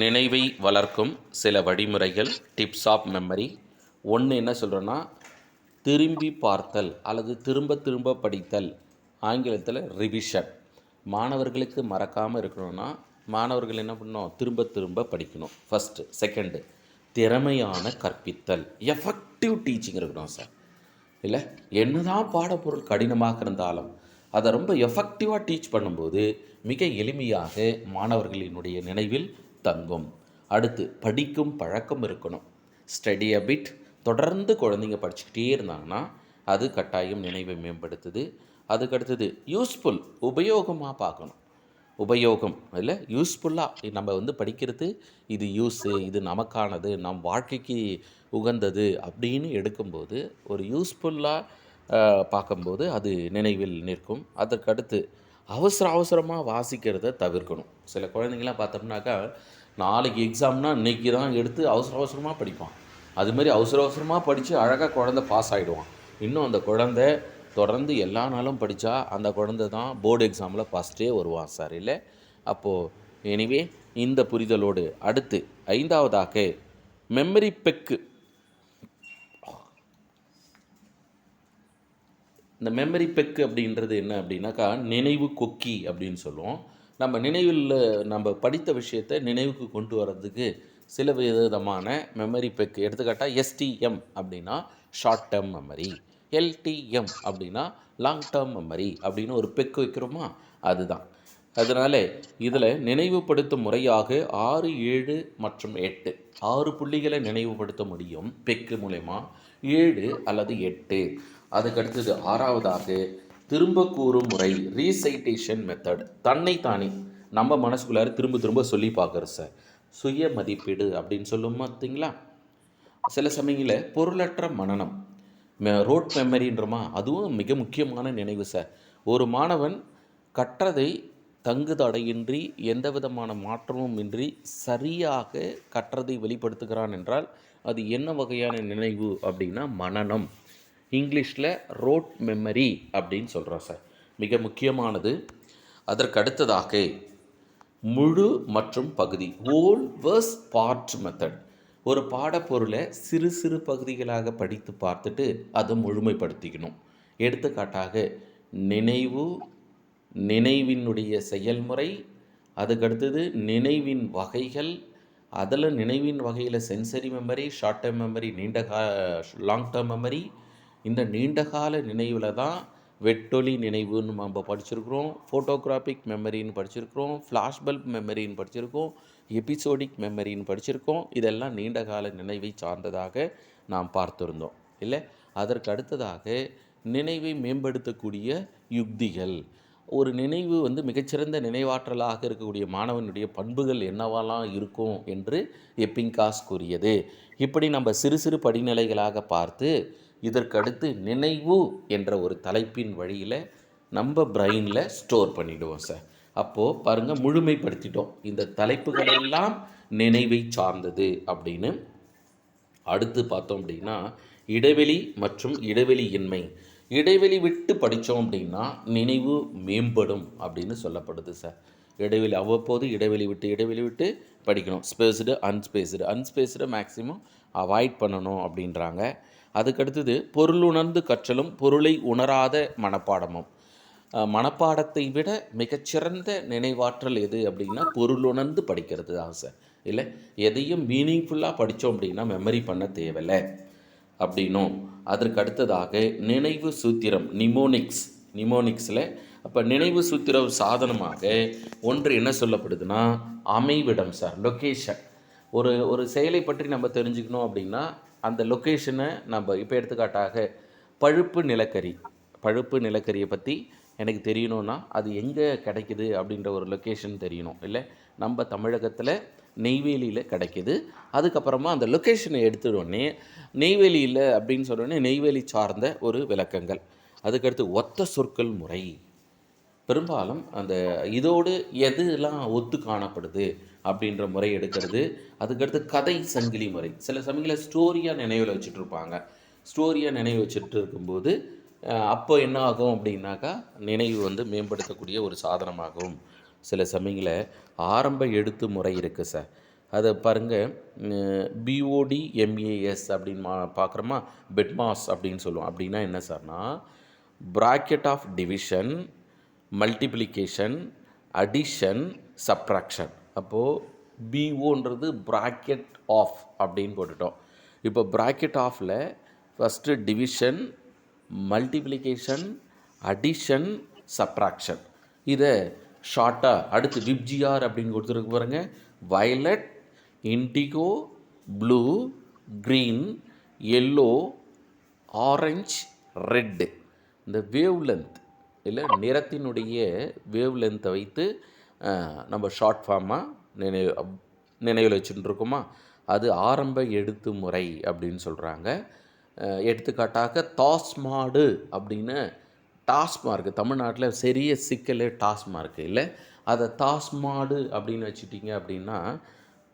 நினைவை வளர்க்கும் சில வழிமுறைகள் டிப்ஸ் ஆஃப் மெமரி ஒன்று என்ன சொல்கிறேன்னா திரும்பி பார்த்தல் அல்லது திரும்ப திரும்ப படித்தல். ஆங்கிலத்தில் ரிவிஷன் மாணவர்களுக்கு மறக்காமல் இருக்கணும்னா மாணவர்கள் என்ன பண்ணணும்? திரும்ப திரும்ப படிக்கணும். ஃபஸ்ட்டு செகண்டு திறமையான கற்பித்தல். எஃபெக்டிவ் டீச்சிங் இருக்கணும் சார் இல்லை? என்னதான் பாடப்பொருள் கடினமாக இருந்தாலும் அதை ரொம்ப எஃபெக்டிவாக டீச் பண்ணும்போது மிக எளிமையாக மாணவர்களினுடைய நினைவில் தங்கும். அடுத்து படிக்கும் பழக்கம் இருக்கணும். ஸ்டடி அபிட் தொடர்ந்து குழந்தைங்க படிச்சுக்கிட்டே இருந்தாங்கன்னா அது கட்டாயம் நினைவை மேம்படுத்துது. அதுக்கு அடுத்தது யூஸ்ஃபுல் உபயோகமாக பார்க்கணும். உபயோகம் இல்லை யூஸ்ஃபுல்லாக நம்ம வந்து படிக்கிறது இது யூஸு இது நமக்கானது நம் வாழ்க்கைக்கு உகந்தது அப்படின்னு எடுக்கும்போது ஒரு யூஸ்ஃபுல்லாக பார்க்கும்போது அது நினைவில் நிற்கும். அதற்கடுத்து அவசர அவசரமாக வாசிக்கிறத தவிர்க்கணும். சில குழந்தைங்களாம் பார்த்தோம்னாக்கா நாளைக்கு எக்ஸாம்னா இன்றைக்கி தான் எடுத்து அவசர அவசரமாக படிப்பான். அதுமாரி அவசர அவசரமாக படித்து அழகாக குழந்தை பாஸ் ஆகிடுவான் இன்னும் அந்த குழந்தை தொடர்ந்து எல்லா நாளும் படித்தா அந்த குழந்தை தான் போர்டு எக்ஸாமில் ஃபஸ்ட்டே வருவான் சார் இல்லை? அப்போது எனிவே இந்த புரிதலோடு அடுத்து ஐந்தாவதாக மெமரி பெக்கு இந்த மெமரி பெக்கு அப்படின்றது என்ன அப்படின்னாக்கா நினைவு கொக்கி அப்படின்னு சொல்லுவோம். நம்ம நினைவில் நம்ம படித்த விஷயத்தை நினைவுக்கு கொண்டு வர்றதுக்கு சில விதமான மெமரி பெக்கு எடுத்துக்காட்டால் எஸ்டிஎம் அப்படின்னா ஷார்ட் டேர்ம் மெமரி எல்டிஎம் அப்படின்னா லாங் டேர்ம் மெமரி அப்படின்னு ஒரு பெக்கு வைக்கிறோமா? அதுதான். அதனால் இதில் நினைவுபடுத்தும் முறையாக ஆறு ஏழு மற்றும் எட்டு. ஆறு புள்ளிகளை நினைவுபடுத்த முடியும் பெக்கு மூலயமா. ஏழு அல்லது எட்டு. அதுக்கடுத்தது ஆறாவதாக திரும்ப கூறும் முறை ரீசைட்டேஷன் மெத்தட் தன்னை தானே நம்ம மனசுக்குள்ளார திரும்ப திரும்ப சொல்லி பார்க்குறோம் சார் சுய மதிப்பீடு அப்படின்னு சொல்லும் பார்த்தீங்களா சில சமயங்களில் பொருளற்ற மனநம். மெ ரோட் மெமரின்றமா அதுவும் மிக முக்கியமான நினைவு சார் ஒரு மாணவன் கற்றதை தங்கு தடையின்றி எந்த விதமான மாற்றமும் இன்றி சரியாக கற்றதை வெளிப்படுத்துகிறான் என்றால் அது என்ன வகையான நினைவு அப்படின்னா மனநம். இங்கிலீஷில் ரோட் மெமரி அப்படின்னு சொல்கிறோம் சார். மிக முக்கியமானது. அதற்கு அடுத்ததாக முழு மற்றும் பகுதி ஹோல் வேர்ஸ் பார்ட் மெத்தட் ஒரு பாடப்பொருளை சிறு சிறு பகுதிகளாக படித்து பார்த்துட்டு அதை முழுமைப்படுத்திக்கணும். எடுத்துக்காட்டாக நினைவு நினைவினுடைய செயல்முறை அதுக்கடுத்தது நினைவின் வகைகள் அதில் நினைவின் வகையில் sensory memory short term memory நீண்ட கா லாங் டேர்ம் மெமரி இந்த நீண்டகால நினைவில் தான் வெட்டொலி நினைவுன்னு நம்ம படிச்சிருக்கிறோம். ஃபோட்டோகிராஃபிக் மெமரின்னு படிச்சிருக்கிறோம். ஃப்ளாஷ்பல்ப் மெமரின்னு படிச்சிருக்கோம். எபிசோடிக் மெமரின்னு படிச்சிருக்கோம். இதெல்லாம் நீண்டகால நினைவை சார்ந்ததாக நாம் பார்த்துருந்தோம். இல்லை? அதற்கு அடுத்ததாக நினைவை மேம்படுத்தக்கூடிய யுக்திகள். ஒரு நினைவு வந்து மிகச்சிறந்த நினைவாற்றலாக இருக்கக்கூடிய மாணவனுடைய பண்புகள் என்னவாலாம் இருக்கும் என்று எப்பிங்காஸ் கூறியது. இப்படி நம்ம சிறு சிறு படிநிலைகளாக பார்த்து இதற்கடுத்து நினைவு என்ற ஒரு தலைப்பின் வழியில் நம்ம பிரெயினில் ஸ்டோர் பண்ணிவிடுவோம் சார். அப்போது பாருங்கள் முழுமைப்படுத்திட்டோம். இந்த தலைப்புகளெல்லாம் நினைவை சார்ந்தது அப்படின்னு அடுத்து பார்த்தோம் அப்படின்னா இடைவெளி மற்றும் இடைவெளியின்மை இடைவெளி விட்டு படித்தோம் அப்படின்னா நினைவு மேம்படும் அப்படின்னு சொல்லப்படுது சார். இடைவெளி அவ்வப்போது இடைவெளி விட்டு இடைவெளி விட்டு படிக்கணும். Spaced unspaced unspaced maximum avoid பண்ணணும் அப்படின்றாங்க. அதுக்கடுத்தது பொருளுணர்ந்து கற்றலும் பொருளை உணராத மனப்பாடமும். மனப்பாடத்தை விட மிகச்சிறந்த நினைவாற்றல் எது அப்படின்னா பொருளுணர்ந்து படிக்கிறது தான் சார். இல்லை எதையும் மீனிங்ஃபுல்லாக படித்தோம் அப்படின்னா மெமரி பண்ண தேவையில்லை அப்படின்னும். அதற்கு அடுத்ததாக நினைவு சூத்திரம் நிமோனிக்ஸ் நிமோனிக்ஸில் அப்போ நினைவு சூத்திரம் சாதனமாக ஒன்று என்ன சொல்லப்படுதுன்னா அமைவிடம் சார் லொக்கேஷன் ஒரு ஒரு செயலை பற்றி நம்ம தெரிஞ்சுக்கணும் அப்படின்னா அந்த லொக்கேஷனை நம்ம இப்போ எடுத்துக்காட்டாக பழுப்பு நிலக்கரி பழுப்பு நிலக்கரியை பற்றி எனக்கு தெரியணும்னா அது எங்கே கிடைக்குது அப்படின்ற ஒரு லொக்கேஷன் தெரியணும் இல்லை? நம்ம தமிழகத்தில் நெய்வேலியில் கிடைக்கிது. அதுக்கப்புறமா அந்த லொக்கேஷனை எடுத்துடனே நெய்வேலியில் அப்படின்னு சொன்னோடனே நெய்வேலி சார்ந்த ஒரு விளக்கங்கள். அதுக்கடுத்து ஒத்த சொற்கள் முறை. பெரும்பாலும் அந்த இதோடு எதுலாம் ஒத்து காணப்படுது? அப்படின்ற முறை எடுக்கிறது. அதுக்கடுத்து கதை சங்கிலி முறை. சில சமயங்களில் ஸ்டோரியாக நினைவில் வச்சுட்ருப்பாங்க ஸ்டோரியாக நினைவு வச்சுட்டு இருக்கும்போது அப்போ என்ன ஆகும் அப்படின்னாக்கா நினைவு வந்து மேம்படுத்தக்கூடிய ஒரு சாதனமாகும். சில சமயங்களில் ஆரம்ப எழுத்து முறை இருக்குது சார். அதை பாருங்கள் பிஓடி எம்ஏஎஸ் அப்படின்னு மா பார்க்குறோமா பெட்மாஸ் அப்படின்னு சொல்லுவோம். அப்படின்னா என்ன சார்னா bracket of division multiplication addition subtraction அப்போது பிஓன்றது ப்ராக்கெட் ஆஃப் அப்படின்னு போட்டுட்டோம். இப்போ ப்ராக்கெட் ஆஃபில் first division multiplication addition subtraction இதை ஷார்ட்டாக அடுத்து விப்ஜிஆர் அப்படின்னு கொடுத்துருக்கு பாருங்க. Violet indigo blue green yellow orange red இந்த வேவ் லென்த் இல்லை நிறத்தினுடைய வேவ் லென்த்தை வைத்து நம்ம ஷார்ட் ஃபார்மாக நினைவு நினைவில் வச்சுட்டுருக்கோமா? அது ஆரம்ப எழுத்து முறை அப்படின்னு சொல்கிறாங்க எடுத்துக்காட்டாக டாஸ்மாடு அப்படின்னு டாஸ்மார்க் தமிழ்நாட்டில் சிறிய சிக்கல் டாஸ்மார்க் இல்லை. அதை டாஸ்மாடு அப்படின்னு வச்சுட்டிங்க அப்படின்னா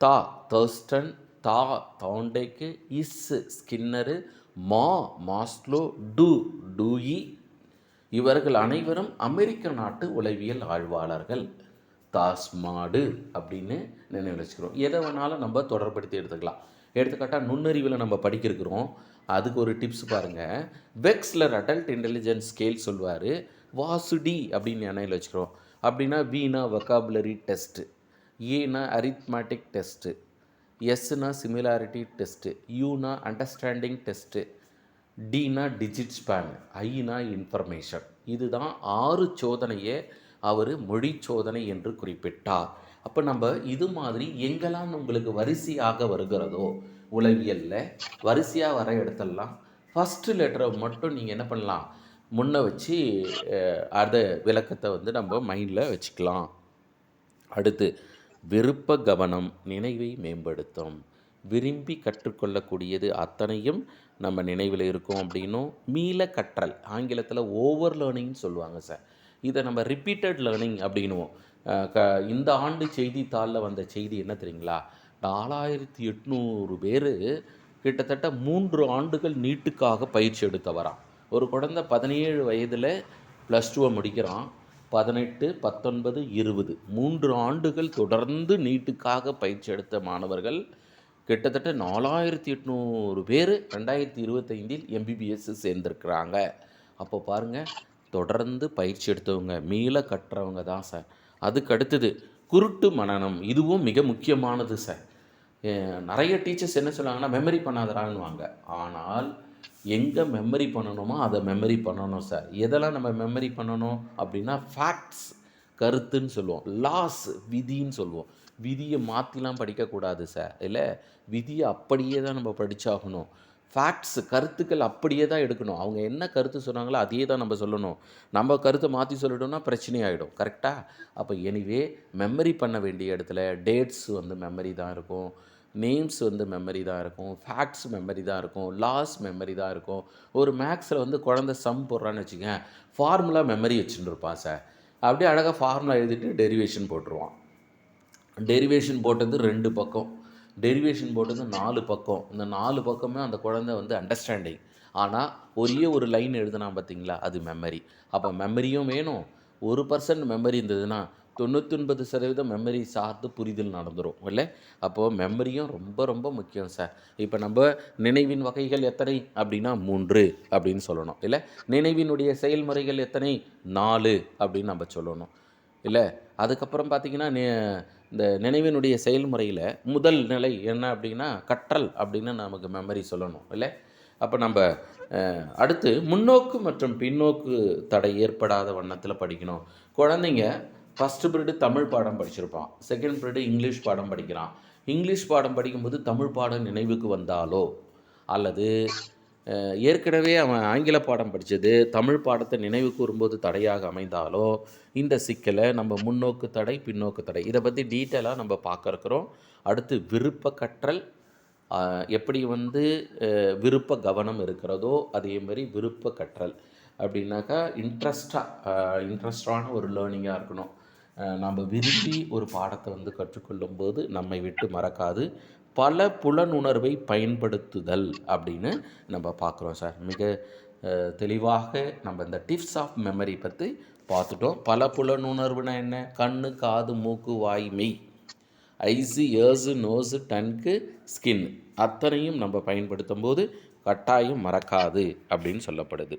தா தர்ஸ்டன் தா தாண்டேக்கு இஸ் ஸ்கின்னரு மா மாஸ்லோ டு டூயி இவர்கள் அனைவரும் அமெரிக்க நாட்டு உளவியல் ஆழ்வாளர்கள். தாஸ்மாடு அப்படின்னு நினைவு வச்சுக்கிறோம். எதை வேணாலும் நம்ம தொடர்படுத்தி எடுத்துக்கலாம். எடுத்துக்காட்டால் நுண்ணறிவில் நம்ம படிக்கிறோம் அதுக்கு ஒரு டிப்ஸ் பாருங்கள் வெக்ஸ்லர் அடல்ட் இன்டெலிஜென்ஸ் ஸ்கேல் சொல்வார். வாசுடி அப்படின்னு நினைவில் வச்சுக்கிறோம். அப்படின்னா வீணா வொக்காபுலரி டெஸ்ட்டு ஏனா அரித்மேட்டிக் டெஸ்ட்டு எஸ்னா சிமிலாரிட்டி டெஸ்ட்டு யூனா அண்டர்ஸ்டாண்டிங் டெஸ்ட்டு டினா டிஜிட் ஸ்பேன் ஐனா இன்ஃபர்மேஷன் இதுதான் ஆறு சோதனையை அவர் மொழி சோதனை என்று குறிப்பிட்டார். அப்போ நம்ம இது மாதிரி எங்கெல்லாம் உங்களுக்கு வரிசையாக வருகிறதோ உளவியலில் வரிசையாக வர இடத்தெல்லாம் ஃபஸ்ட்டு லெட்டரை மட்டும் நீங்கள் என்ன பண்ணலாம்? முன்ன வச்சு அதை விளக்கத்தை வந்து நம்ம மைண்டில் வச்சுக்கலாம். அடுத்து விருப்ப கவனம் நினைவை மேம்படுத்தும். விரும்பி கற்றுக்கொள்ளக்கூடியது அத்தனையும் நம்ம நினைவில் இருக்கும் அப்படின்னும் மீள கற்றல் ஆங்கிலத்தில் ஓவர் லேர்னிங்னு சொல்லுவாங்க சார். இதை நம்ம ரிப்பீட்டட் லேர்னிங் அப்படின்னுவோம். க இந்த ஆண்டு செய்தித்தாளில் வந்த செய்தி என்ன தெரியுங்களா? நாலாயிரத்தி எட்நூறு பேர் கிட்டத்தட்ட மூன்று ஆண்டுகள் நீட்டுக்காக பயிற்சி எடுத்தவரான் ஒரு குழந்தை பதினேழு வயதில் ப்ளஸ் டூவை முடிக்கிறான். பதினெட்டு பத்தொன்பது இருபது. மூன்று ஆண்டுகள் தொடர்ந்து நீட்டுக்காக பயிற்சி எடுத்த மாணவர்கள் கிட்டத்தட்ட நாலாயிரத்தி எட்நூறு பேர் ரெண்டாயிரத்தி இருபத்தைந்தில் எம்பிபிஎஸ் சேர்ந்துருக்குறாங்க. அப்போ பாருங்கள் தொடர்ந்து பயிற்சி எடுத்தவங்க மீள கற்றவங்க தான் சார் அதுக்கு அடுத்தது குருட்டு மனனம் இதுவும் மிக முக்கியமானது சார் நிறைய டீச்சர்ஸ் என்ன சொல்லுவாங்கன்னா மெமரி பண்ணாதரான்வாங்க ஆனால் எங்கே மெமரி பண்ணணுமோ அதை மெமரி பண்ணணும் சார் எதெல்லாம் நம்ம மெமரி பண்ணணும் அப்படின்னா ஃபேக்ட்ஸ் கருத்துன்னு சொல்லுவோம். லாஸ் விதின்னு சொல்லுவோம். விதியை மாற்றிலாம் படிக்கக்கூடாது சார் இல்லை விதியை அப்படியே தான் நம்ம படித்தாகணும் ஃபேக்ட்ஸ் கருத்துக்கள் அப்படியே தான் எடுக்கணும். அவங்க என்ன கருத்து சொன்னாங்களோ அதையே தான் நம்ம சொல்லணும். நம்ம கருத்தை மாற்றி சொல்லிட்டோம்னா பிரச்சனை ஆகிடும் கரெக்டாக அப்போ எனிவே மெமரி பண்ண வேண்டிய இடத்துல டேட்ஸ் வந்து மெமரி தான் இருக்கும். நேம்ஸ் வந்து மெமரி தான் இருக்கும். ஃபேக்ட்ஸ் மெமரி தான் இருக்கும். லாஸ் மெமரி தான் இருக்கும். ஒரு மேக்ஸில் வந்து குழந்த சம் போடுறான்னு வச்சுக்கேன் ஃபார்முலா மெமரி வச்சுட்டு இருப்பான் சார் அப்படியே அழகாக ஃபார்முலா எழுதிட்டு டெரிவேஷன் போட்டுருவான். டெரிவேஷன் போட்டது ரெண்டு பக்கம். டெரிவேஷன் போட்டது நாலு பக்கம். இந்த நாலு பக்கமே அந்த குழந்தை வந்து அண்டர்ஸ்டாண்டிங் ஆனால் ஒரே ஒரு லைன் எழுதுனா பார்த்தீங்களா அது மெமரி அப்போ மெமரியும் வேணும். ஒரு பர்சன்ட் மெமரி இருந்ததுன்னா தொண்ணூத்தொன்பது சதவீதம் மெமரி சார்ந்து புரிதல் நடந்துரும். இல்லை? அப்போது மெமரியும் ரொம்ப ரொம்ப முக்கியம் சார் இப்போ நம்ம நினைவின் வகைகள் எத்தனை? அப்படின்னா மூன்று அப்படின்னு சொல்லணும். இல்லை? நினைவினுடைய செயல்முறைகள் எத்தனை? நாலு அப்படின்னு நம்ம சொல்லணும். இல்லை? அதுக்கப்புறம் பார்த்தீங்கன்னா நே இந்த நினைவினுடைய செயல்முறையில் முதல் நிலை என்ன அப்படின்னா கற்றல் அப்படின்னு நமக்கு மெமரி சொல்லணும் இல்லை? அப்போ நம்ம அடுத்து முன்னோக்கு மற்றும் பின்னோக்கு தடை ஏற்படாத வண்ணத்தில் படிக்கணும். குழந்தைங்க ஃபஸ்ட்டு பீரியடு தமிழ் பாடம் படிச்சிருப்பான். செகண்ட் பீரியடு இங்கிலீஷ் பாடம் படிக்கிறான். இங்கிலீஷ் பாடம் படிக்கும்போது தமிழ் பாடம் நினைவுக்கு வந்தாலோ அல்லது ஏற்கனவே அவன் ஆங்கில பாடம் படித்தது தமிழ் பாடத்தை நினைவு கூறும்போது தடையாக அமைந்தாலோ இந்த சிக்கலை நம்ம முன்னோக்கு தடை பின்னோக்கு தடை இதை பற்றி டீட்டெயிலாக நம்ம பார்க்க இருக்கிறோம். அடுத்து விருப்ப கற்றல் எப்படி வந்து விருப்ப கவனம் இருக்கிறதோ அதே மாதிரி விருப்ப கற்றல் அப்படின்னாக்கா இன்ட்ரெஸ்டாக இன்ட்ரெஸ்டான ஒரு லேர்னிங்காக இருக்கணும். நம்ம விரும்பி ஒரு பாடத்தை வந்து கற்றுக்கொள்ளும் போது நம்மை விட்டு மறக்காது. பல புலனுணர்வை பயன்படுத்துதல் அப்படின்னு நம்ம பார்க்குறோம் சார். மிக தெளிவாக நம்ம இந்த டிப்ஸ் ஆஃப் மெமரி பற்றி பார்த்துட்டோம். பல புலனுணர்வுனா என்ன? கண்ணு காது மூக்கு வாய் மெய். Eyes ears nose tongue skin அத்தனையும் நம்ம பயன்படுத்தும் போது கட்டாயம் மறக்காது அப்படின்னு சொல்லப்படுது.